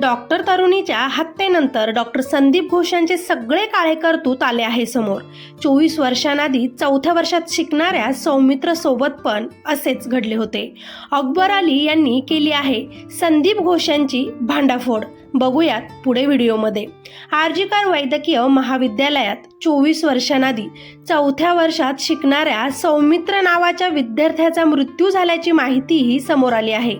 Doctor तरुणीच्या हत्येनंतर doctor Sandeep Ghosh यांचे सगळे काळे कर्तूत आले आहे समोर. चोवीस वर्षांआधी चौथ्या वर्षात शिकणाऱ्या सौमित्र सोबत पण असेच घडले होते. अकबर अली यांनी केली आहे संदीप घोष यांची भांडाफोड. बघूयात पुढे व्हिडिओमध्ये. आर्जिकर वैद्यकीय महाविद्यालयात चोवीस वर्षांआधी चौथ्या वर्षात शिकणाऱ्या सौमित्र नावाच्या विद्यार्थ्याचा मृत्यू झाल्याची माहितीही समोर आली आहे.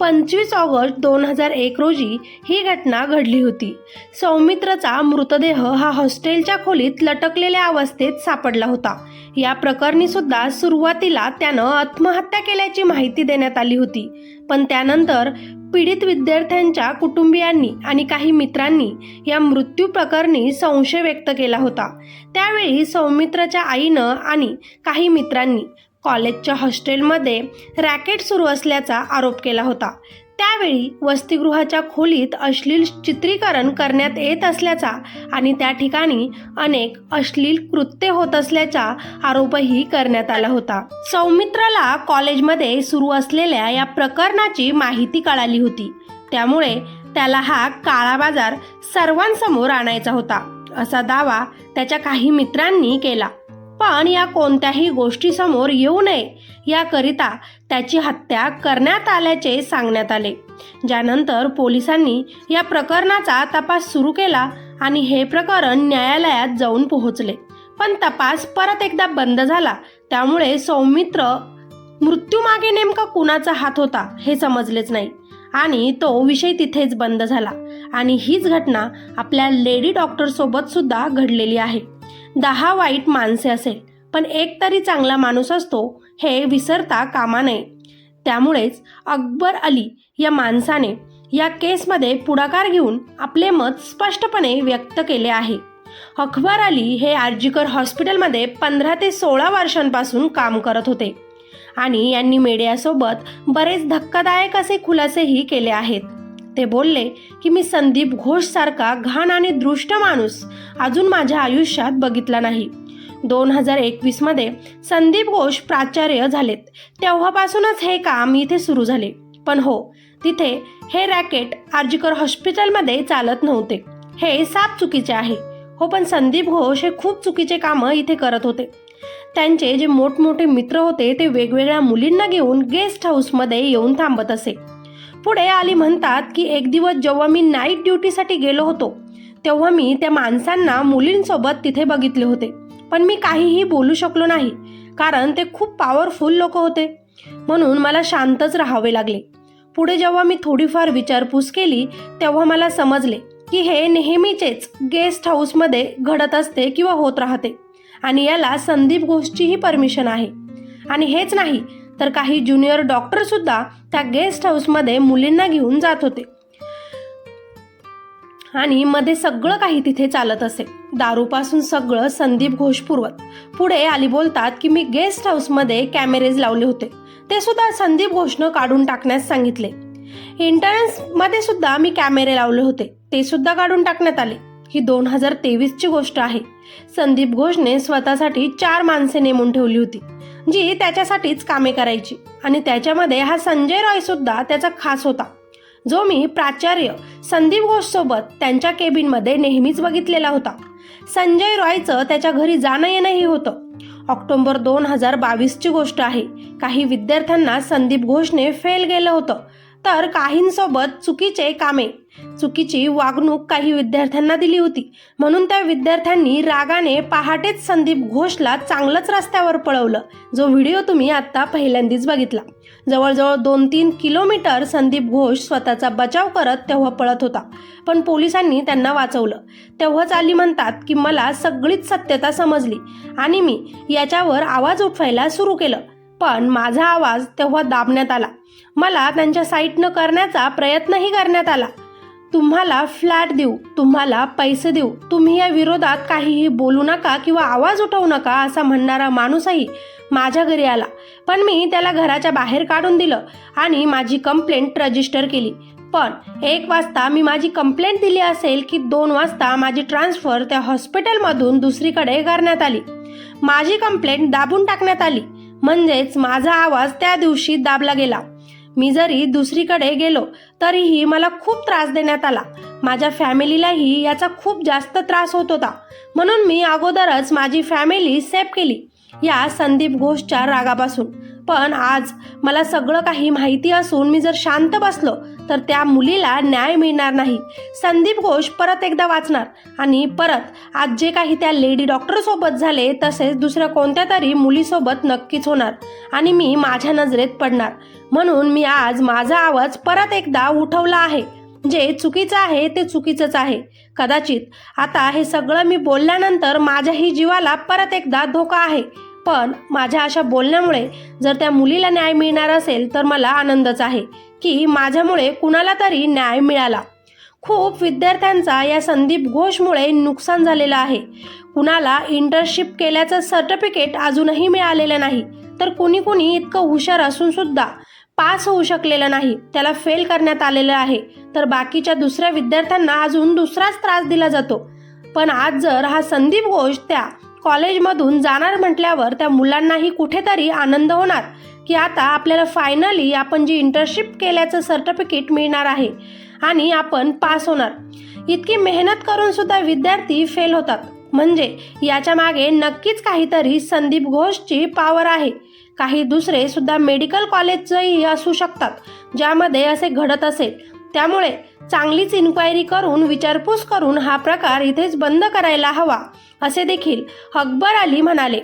पंचवीस ऑगस्ट दोन हजार एक रोजी ही घटना घडली होती. सौमित्रचा मृतदेह हा हॉस्टेलच्या खोलीत लटकलेल्या अवस्थेत सापडला होता. या प्रकरणी सुद्धा सुरुवातीला त्यानं आत्महत्या केल्याची माहिती देण्यात आली होती. पण त्यानंतर पीडित विद्यार्थ्यांच्या कुटुंबियांनी आणि काही मित्रांनी या मृत्यू प्रकरणी संशय व्यक्त केला होता. त्यावेळी सौमित्रच्या आईनं आणि काही मित्रांनी कॉलेजच्या हॉस्टेलमध्ये रॅकेट सुरू असल्याचा आरोप केला होता. त्यावेळी वसतिगृहाच्या खोलीत अश्लील चित्रीकरण करण्यात येत असल्याचा आणि त्या ठिकाणी अनेक अश्लील कृत्य होत असल्याचा आरोपही करण्यात आला होता. सौमित्राला कॉलेजमध्ये सुरू असलेल्या या प्रकरणाची माहिती कळाली होती. त्यामुळे त्याला हा काळा बाजार सर्वांसमोर आणायचा होता. असा दावा त्याच्या काही मित्रांनी केला. पण या कोणत्याही गोष्टीसमोर येऊ नये. याकरिता त्याची हत्या करण्यात आल्याचे सांगण्यात आले. ज्यानंतर पोलिसांनी या प्रकरणाचा तपास सुरू केला आणि हे प्रकरण न्यायालयात जाऊन पोहोचले. पण तपास परत एकदा बंद झाला. त्यामुळे सौमित्र मृत्यूमागे नेमका कुणाचा हात होता हे समजलेच नाही. आणि तो विषय तिथेच बंद झाला. आणि हीच घटना आपल्या लेडी डॉक्टर सोबत सुद्धा घडलेली आहे. दहा वाईट माणसे असेल पण एक तरी चांगला माणूस असतो हे विसरता कामा नये. त्यामुळेच अकबर अली या माणसाने या केसमध्ये पुढाकार घेऊन आपले मत स्पष्टपणे व्यक्त केले आहे. अकबर अली हे आर्जीकर हॉस्पिटलमध्ये पंधरा ते सोळा वर्षांपासून काम करत होते आणि यांनी मीडियासोबत बरेच धक्कादायक असे खुलासेही केले आहेत. ते बोलले की मी संदीप घोष सारखा घाण आणि दृष्ट माणूस अजून माझ्या आयुष्यात बघितला नाही. दोन हजार एकवीसमध्ये संदीप घोष प्राचार्य झालेत. तेव्हापासूनच हे काम इथे सुरू झाले. पण हो तिथे हे रॅकेट आर्जिकर हॉस्पिटलमध्ये चालत नव्हते. हे साप चुकीचे आहे. हो पण संदीप घोष हे खूप चुकीचे कामं इथे करत होते. त्यांचे जे मोठमोठे मित्र होते ते वेगवेगळ्या मुलींना घेऊन गेस्ट हाऊसमध्ये येऊन थांबत असे. पुढे आली म्हणतात की एक दिवस जेव्हा मी नाईट ड्युटीसाठी गेलो होतो तेव्हा मी त्या माणसांना मुलींसोबत तिथे बघितले होते. पण मी काहीही बोलू शकलो नाही कारण ते खूप पॉवरफुल लोक होते. म्हणून मला शांतच राहावे लागले. पुढे जेव्हा मी थोडीफार विचारपूस केली तेव्हा मला समजले की हे नेहमीचेच गेस्ट हाऊसमध्ये घडत असते किंवा होत राहते. आणि याला संदीप घोषचीही परमिशन आहे. आणि हेच नाही तर काही ज्युनियर डॉक्टर सुद्धा त्या गेस्ट हाऊसमध्ये मुलींना घेऊन जात होते. आणि मध्ये सगळं काही तिथे चालत असे. दारूपासून सगळं संदीप घोष पुरवत. पुढे आली बोलतात की मी गेस्ट हाऊसमध्ये कॅमेरेज लावले होते. ते सुद्धा संदीप घोषनं काढून टाकण्यास सांगितले. इंटरन्समध्ये सुद्धा मी कॅमेरे लावले होते. ते सुद्धा काढून टाकण्यात आले. ही दोन हजार तेवीसची गोष्ट आहे. संदीप घोषने स्वतःसाठी चार माणसे नेमून ठेवली होती जी त्याच्यासाठीच कामे करायची. आणि त्याच्यामध्ये हा संजय रॉय सुद्धा त्याचा खास होता. जो मी प्राचार्य संदीप घोषसोबत त्यांच्या केबिनमध्ये नेहमीच बघितलेला होता. संजय रॉयचं त्याच्या घरी जाणं येणंही होतं. ऑक्टोबर दोन हजार बावीसची गोष्ट आहे. काही विद्यार्थ्यांना संदीप घोषने फेल गेलं होतं. तर काहींसोबत चुकीचे कामे. चुकीची वागणूक काही विद्यार्थ्यांना दिली होती. म्हणून त्या विद्यार्थ्यांनी रागाने पहाटेच संदीप घोषला चांगलंच रस्त्यावर पळवलं. जो व्हिडिओ तुम्ही आत्ता पहिल्यांदाच बघितला. जवळजवळ दोन तीन किलोमीटर संदीप घोष स्वतःचा बचाव करत तेव्हा पळत होता. पण पोलिसांनी त्यांना वाचवलं. तेव्हाच आली म्हणतात की मला सगळीच सत्यता समजली आणि मी याच्यावर आवाज उठवायला सुरू केलं. पण माझा आवाज तेव्हा दाबण्यात आला. मला त्यांच्या साईटनं करण्याचा प्रयत्नही करण्यात आला. तुम्हाला फ्लॅट देऊ तुम्हाला पैसे देऊ तुम्ही या विरोधात काहीही बोलू नका किंवा आवाज उठवू नका असा म्हणणारा माणूसही माझ्या घरी आला. पण मी त्याला घराच्या बाहेर काढून दिलं आणि माझी कंप्लेंट रजिस्टर केली. पण एक वाजता मी माझी कंप्लेंट दिली असेल की दोन वाजता माझी ट्रान्सफर त्या हॉस्पिटलमधून दुसरीकडे करण्यात आली. माझी कंप्लेंट दाबून टाकण्यात आली. म्हणजेच माझा आवाज त्या दिवशी दाबला गेला. मी जरी दुसरीकडे गेलो तरीही मला खूप त्रास देण्यात आला. माझ्या फॅमिलीलाही याचा खूप जास्त त्रास होत होता. म्हणून मी अगोदरच माझी फॅमिली सेफ केली. या संदीप घोषच्या रागापासून. पण आज मला सगळं काही माहिती असून मी जर शांत बसलो तर त्या मुलीला न्याय मिळणार नाही. संदीप घोष परत एकदा वाचणार आणि परत आज जे काही त्या लेडी डॉक्टरसोबत झाले तसेच दुसऱ्या कोणत्या तरी मुलीसोबत नक्कीच होणार आणि मी माझ्या नजरेत पडणार. म्हणून मी आज माझा आवाज परत एकदा उठवला आहे. जे चुकीचं आहे ते चुकीचंच आहे. कदाचित आता हे सगळं मी बोलल्यानंतर माझ्याही जीवाला परत एकदा धोका आहे. पण माझ्या अशा बोलण्यामुळे जर त्या मुलीला न्याय मिळणार असेल तर मला आनंदच आहे की माझ्यामुळे कुणाला तरी न्याय मिळाला. खूप विद्यार्थ्यांचा या संदीप घोषमुळे नुकसान झालेलं आहे. कुणाला इंटर्नशिप केल्याचं सर्टिफिकेट अजूनही मिळालेलं नाही. तर कुणी कुणी इतकं हुशार असून सुद्धा पास होऊ शकलेलं नाही. त्याला फेल करण्यात आलेलं आहे. तर बाकीच्या दुसऱ्या विद्यार्थ्यांना अजून दुसराच त्रास दिला जातो. पण आज जर हा संदीप घोष त्या कॉलेजमधून जाणार म्हटल्यावर त्या मुलांनाही कुठेतरी आनंद होणार की आता आपल्याला फायनली आपण जी इंटर्नशिप केल्याचं सर्टिफिकेट मिळणार आहे आणि आपण पास होणार. इतकी मेहनत करून सुद्धा विद्यार्थी फेल होतात. म्हणजे याच्या मागे नक्कीच काहीतरी संदीप घोषची पॉवर आहे. काही दुसरे सुद्धा मेडिकल कॉलेजचंही असू शकतात ज्यामध्ये असे घडत असेल. त्यामुळे चांगलीच इन्क्वायरी करून विचारपूस करून हा प्रकार इथेच बंद करायला हवा असे देखील अकबर अली म्हणाले.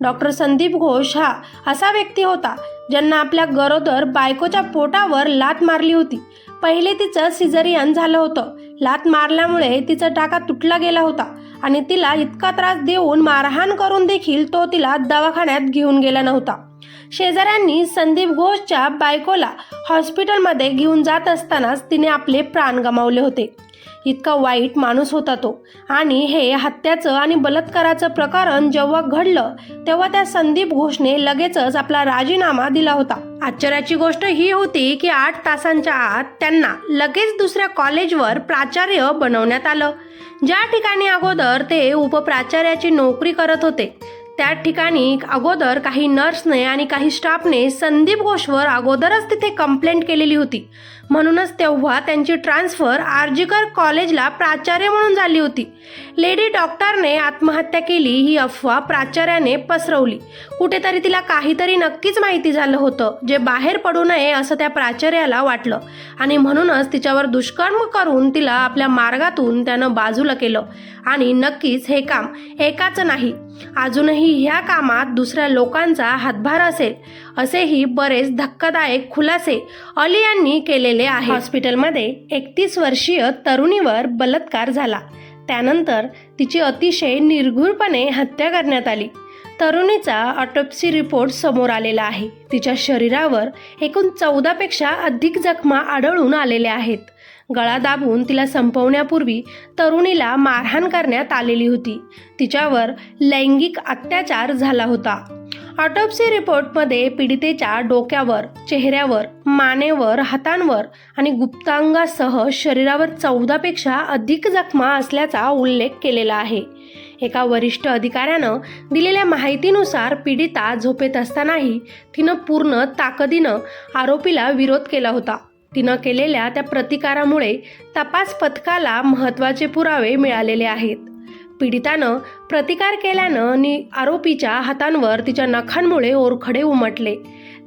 डॉक्टर संदीप घोष हा असा व्यक्ती होता ज्यांना आपल्या गरोदर बायकोच्या पोटावर लात मारली होती. पहिले तिचं सिझरियन झालं होतं. लात मारल्यामुळे तिचा टाका तुटला गेला होता आणि तिला इतका त्रास देऊन मारहाण करून देखील तो तिला दवाखान्यात घेऊन गेला नव्हता. शेजाऱ्यांनी संदीप घोषच्या बायकोला हॉस्पिटलमध्ये घेऊन जात असतानाच तिने आपले प्राण गमावले होते. इतका वाईट माणूस होता तो. आणि हे हत्याचं आणि बलात्काराचं प्रकरण जेव्हा घडलं तेव्हा त्या संदीप घोषने लगेचच आपला राजीनामा दिला होता. आश्चर्याची गोष्ट ही होती की आठ तासांच्या आत त्यांना लगेच दुसऱ्या कॉलेजवर प्राचार्य बनवण्यात आलं. ज्या ठिकाणी अगोदर ते उपप्राचार्याची नोकरी करत होते त्या ठिकाणी अगोदर काही नर्सने आणि काही स्टाफने संदीप घोषवर अगोदरच तिथे कंप्लेंट केलेली होती. म्हणूनच तेव्हा त्यांची ट्रान्सफर आर्जीकर कॉलेजला प्राचार्य म्हणून झाली होती. लेडी डॉक्टरने आत्महत्या केली ही अफवा प्राचार्याने पसरवली. कुठेतरी तिला काहीतरी नक्कीच माहिती झालं होतं जे बाहेर पडू नये असं त्या प्राचार्याला वाटलं. आणि म्हणूनच तिच्यावर दुष्कर्म करून तिला आपल्या मार्गातून त्यानं बाजूला केलं. आणि नक्कीच हे काम एकाच नाही. अजूनही ह्या कामात दुसऱ्या लोकांचा हातभार असेल असेही बरेच धक्कादायक खुलासे अली यांनी केलेले आहे हॉस्पिटलमध्ये एकतीस वर्षीय तरुणीवर बलात्कार झाला. त्यानंतर तिची अतिशय निर्घुरपणे हत्या करण्यात आली. तरुणीचा ऑटोप्सी रिपोर्ट समोर आलेला आहे. तिच्या शरीरावर एकूण चौदापेक्षा अधिक जखमा आढळून आलेल्या आहेत. गळा दाबून तिला संपवण्यापूर्वी तरुणीला मारहाण करण्यात आलेली होती. तिच्यावर लैंगिक अत्याचार झाला होता. ऑटोप्सी रिपोर्टमध्ये पीडितेच्या डोक्यावर चेहऱ्यावर मानेवर हातांवर आणि गुप्तांगासह शरीरावर चौदापेक्षा अधिक जखमा असल्याचा उल्लेख केलेला आहे. एका वरिष्ठ अधिकाऱ्यानं दिलेल्या माहितीनुसार पीडिता झोपेत असतानाही तिनं पूर्ण ताकदीनं आरोपीला विरोध केला होता. तिनं केलेल्या त्या प्रतिकारामुळे तपास पथकाला महत्त्वाचे पुरावे मिळालेले आहेत. पीडितानं प्रतिकार केल्यानं नि आरोपीच्या हातांवर तिच्या नखांमुळे ओरखडे उमटले.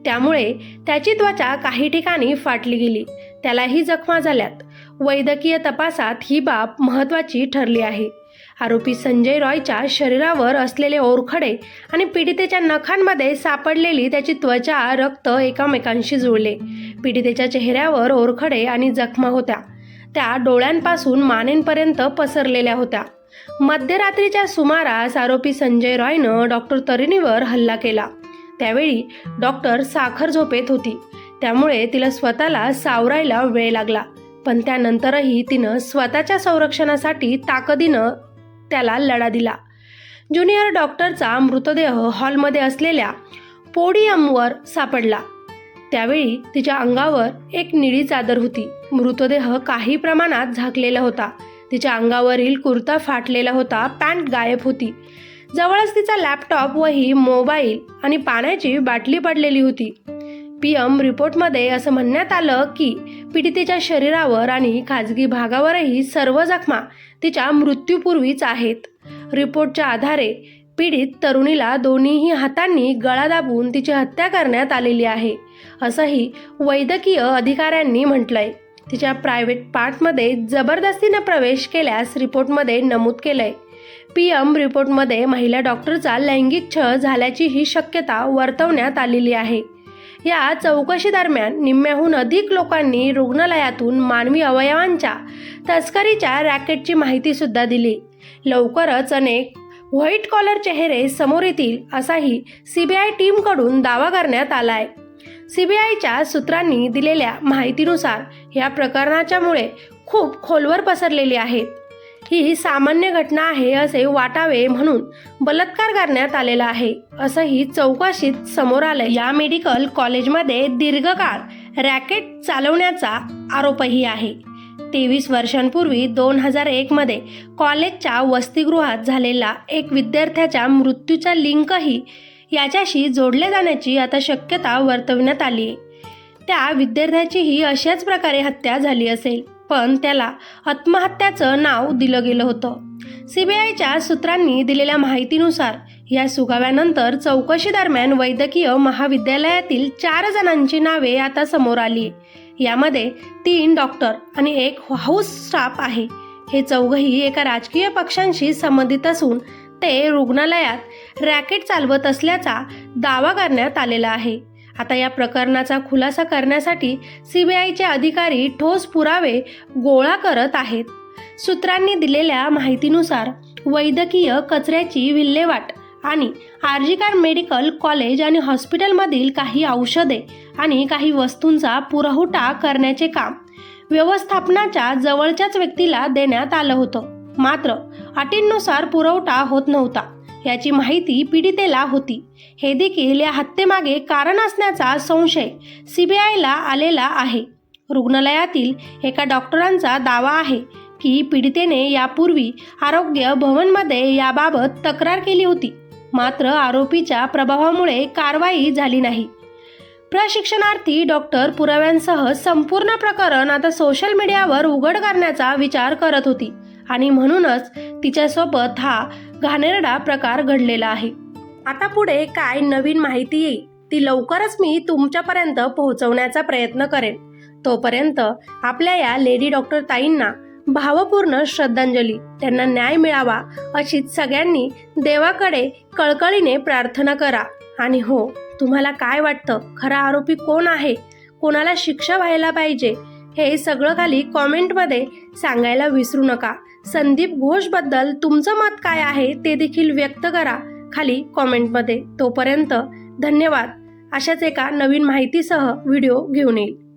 त्यामुळे त्याची त्वचा काही ठिकाणी फाटली गेली. त्यालाही जखमा झाल्यात. वैद्यकीय तपासात ही बाब महत्त्वाची ठरली आहे. आरोपी संजय रॉयच्या शरीरावर असलेले ओरखडे आणि पीडितेच्या नखांमध्ये सापडलेली त्याची त्वचा रक्त एकामेकांशी जुळले. पीडितेच्या चेहऱ्यावर ओरखडे आणि जखमा होत्या. त्या डोळ्यांपासून मानेंपर्यंत पसरलेल्या होत्या. मध्यरात्रीच्या सुमारास आरोपी संजय रॉयनं डॉक्टर तरिणीवर हल्ला केला. त्यावेळी डॉक्टर साखर झोपेत होती. त्यामुळे तिला स्वतःला सावरायला वेळ लागला. पण त्यानंतरही तिनं स्वतःच्या संरक्षणासाठी ताकदीनं त्याला लढा दिला. ज्युनियर डॉक्टरचा मृतदेह हॉलमध्ये असलेल्या पोडियमवर सापडला. त्यावेळी तिच्या अंगावर एक निळी चादर होती. मृतदेह काही प्रमाणात झाकलेला होता. तिच्या अंगावरील कुर्ता फाटलेला होता पॅन्ट गायब होती. जवळच तिचा लॅपटॉप वही मोबाईल आणि पाण्याची बाटली पडलेली होती. पी एम रिपोर्टमध्ये असं म्हणण्यात आलं की पीडितेच्या शरीरावर आणि खाजगी भागावरही सर्व जखमा तिच्या मृत्यूपूर्वीच आहेत. रिपोर्टच्या आधारे पीडित तरुणीला दोन्हीही हातांनी गळा दाबून तिची हत्या करण्यात आलेली आहे असंही वैद्यकीय अधिकाऱ्यांनी म्हटलंय. तिच्या प्रायव्हेट पार्टमध्ये जबरदस्तीनं प्रवेश केल्यास रिपोर्टमध्ये नमूद केलंय. पी एम रिपोर्टमध्ये महिला डॉक्टरचा लैंगिक छळ झाल्याची ही शक्यता वर्तवण्यात आलेली आहे. या चौकशी दरम्यान निम्म्याहून अधिक लोकांनी रुग्णालयातून मानवी अवयवांच्या तस्करीच्या रॅकेटची माहिती सुद्धा दिली. लवकरच अनेक व्हाईट कॉलर चेहरे समोर येतील असाही सीबीआय टीमकडून दावा करण्यात आलाय. सीबीआयच्या सूत्रांनी दिलेल्या माहितीनुसार या प्रकरणाच्यामुळे खूप खोलवर पसरलेली आहेत. ही सामान्य घटना आहे असे वाटावे म्हणून बलात्कार करण्यात आलेला आहे. असंही चौकशीत समोर आलं. या मेडिकल कॉलेजमध्ये दीर्घकाळ रॅकेट चालवण्याचा आरोपही आहे. तेवीस वर्षांपूर्वी दोन हजार एकमध्ये कॉलेजच्या वसतिगृहात झालेला एक विद्यार्थ्याच्या मृत्यूचा लिंकही याच्याशी जोडले जाण्याची आता शक्यता वर्तवण्यात आली आहे त्या विद्यार्थ्याचीही अशाच प्रकारे हत्या झाली असेल. पण त्याला आत्महत्याचं नाव दिलं गेलं होतं. सीबीआयच्या सूत्रांनी दिलेल्या माहितीनुसार या सुगाव्यानंतर चौकशी दरम्यान वैद्यकीय महाविद्यालयातील चार जणांची नावे आता समोर आली. यामध्ये तीन डॉक्टर आणि एक हाऊस स्टाफ आहे. हे चौघही एका राजकीय पक्षांशी संबंधित असून ते रुग्णालयात रॅकेट चालवत असल्याचा दावा करण्यात आलेला आहे. आता या प्रकरणाचा खुलासा करण्यासाठी सीबीआयचे अधिकारी ठोस पुरावे गोळा करत आहेत. सूत्रांनी दिलेल्या माहितीनुसार वैद्यकीय कचऱ्याची विल्हेवाट आणि आर्जिकार मेडिकल कॉलेज आणि हॉस्पिटलमधील काही औषधे आणि काही वस्तूंचा पुरवठा करण्याचे काम व्यवस्थापनाच्या जवळच्याच व्यक्तीला देण्यात आलं होतं. मात्र अटींनुसार पुरवठा होत नव्हता. याची माहिती पीडितेला होती. हे देखील या हत्येमागे कारण असण्याचा संशय सीबीआयला आलेला आहे. रुग्णालयातील एका डॉक्टरांचा दावा आहे की पीडितेने यापूर्वी आरोग्य भवनमध्ये याबाबत तक्रार केली होती. मात्र आरोपीच्या प्रभावामुळे कारवाई झाली नाही. प्रशिक्षणार्थी डॉक्टर पुराव्यांसह संपूर्ण प्रकरण आता सोशल मीडियावर उघड करण्याचा विचार करत होती आणि म्हणूनच तिच्यासोबत हा घाणेरडा प्रकार घडलेला आहे. आता पुढे काय नवीन माहिती येईल ती लवकरच मी तुमच्यापर्यंत पोहोचवण्याचा प्रयत्न करेन. तोपर्यंत आपल्या या लेडी डॉक्टर ताईंना भावपूर्ण श्रद्धांजली त्यांना न्याय मिळावा अशीच सगळ्यांनी देवाकडे कळकळीने प्रार्थना करा. आणि हो तुम्हाला काय वाटतं खरा आरोपी कोण आहे? कोणाला शिक्षा व्हायला पाहिजे? हे सगळं खाली कॉमेंटमध्ये सांगायला विसरू नका. संदीप घोषबद्दल तुमचं मत काय आहे ते देखील व्यक्त करा खाली कॉमेंटमध्ये. तोपर्यंत धन्यवाद. अशाच एका नवीन माहितीसह व्हिडिओ घेऊन येईल.